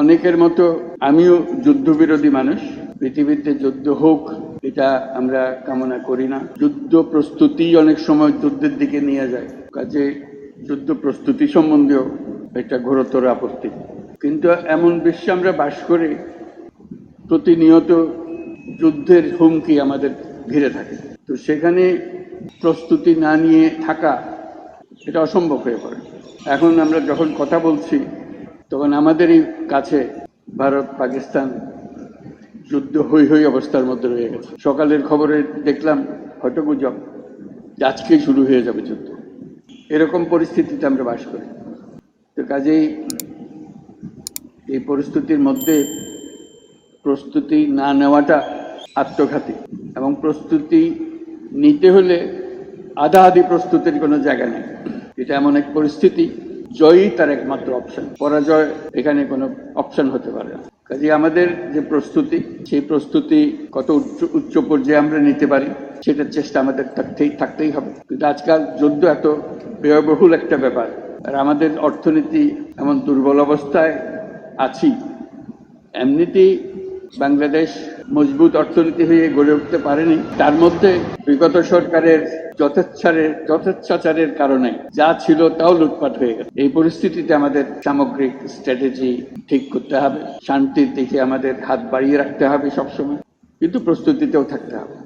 অনেকের মতো আমিও যুদ্ধবিরোধী মানুষ। পৃথিবীতে যুদ্ধ হোক, এটা আমরা কামনা করি না। যুদ্ধ প্রস্তুতি অনেক সময় যুদ্ধের দিকে নিয়ে যায়। কাজে যুদ্ধ প্রস্তুতি সম্বন্ধেও একটা ঘোরতর আপত্তি। কিন্তু এমন বিশ্বে আমরা বাস করে প্রতিনিয়ত যুদ্ধের হুমকি আমাদের ঘিরে থাকে। তো সেখানে প্রস্তুতি না নিয়ে থাকা, এটা অসম্ভব হয়ে পড়ে। এখন আমরা যখন কথা বলছি তখন আমাদেরই কাছে ভারত পাকিস্তান যুদ্ধ হই হই অবস্থার মধ্যে রয়ে গেছে। সকালের খবরে দেখলাম হয়তো গুজব আজকেই শুরু হয়ে যাবে যুদ্ধ। এরকম পরিস্থিতিতে আমরা বাস করি। তো কাজেই এই পরিস্থিতির মধ্যে প্রস্তুতি না নেওয়াটা আত্মঘাতী এবং প্রস্তুতি নিতে হলে আধা আধি প্রস্তুতির কোনো জায়গা নেই। এটা এমন এক পরিস্থিতি জয়ই তার একমাত্র অপশন পরাজয় এখানে কোনো অপশন হতে পারে না। কাজে আমাদের যে প্রস্তুতি, সেই প্রস্তুতি কত উচ্চ উচ্চ পর্যায়ে আমরা নিতে পারি, সেটার চেষ্টা আমাদের থাকতেই থাকতেই হবে। কিন্তু আজকাল যুদ্ধ এত ব্যয়বহুল একটা ব্যাপার, আর আমাদের অর্থনীতি এমন দুর্বল অবস্থায় আছি, এমনিতেই বাংলাদেশ মজবুত অর্থনীতি হয়ে গড়ে উঠতে পারেনি, তার মধ্যে বিগত সরকারের যথেচ্ছারের যথেচ্ছাচারের কারণে যা ছিল তাও লুটপাট হয়ে গেছে। এই পরিস্থিতিতে আমাদের সামগ্রিক স্ট্র্যাটেজি ঠিক করতে হবে, শান্তির দিকে আমাদের হাত বাড়িয়ে রাখতে হবে সবসময়, কিন্তু প্রস্তুতিতেও থাকতে হবে।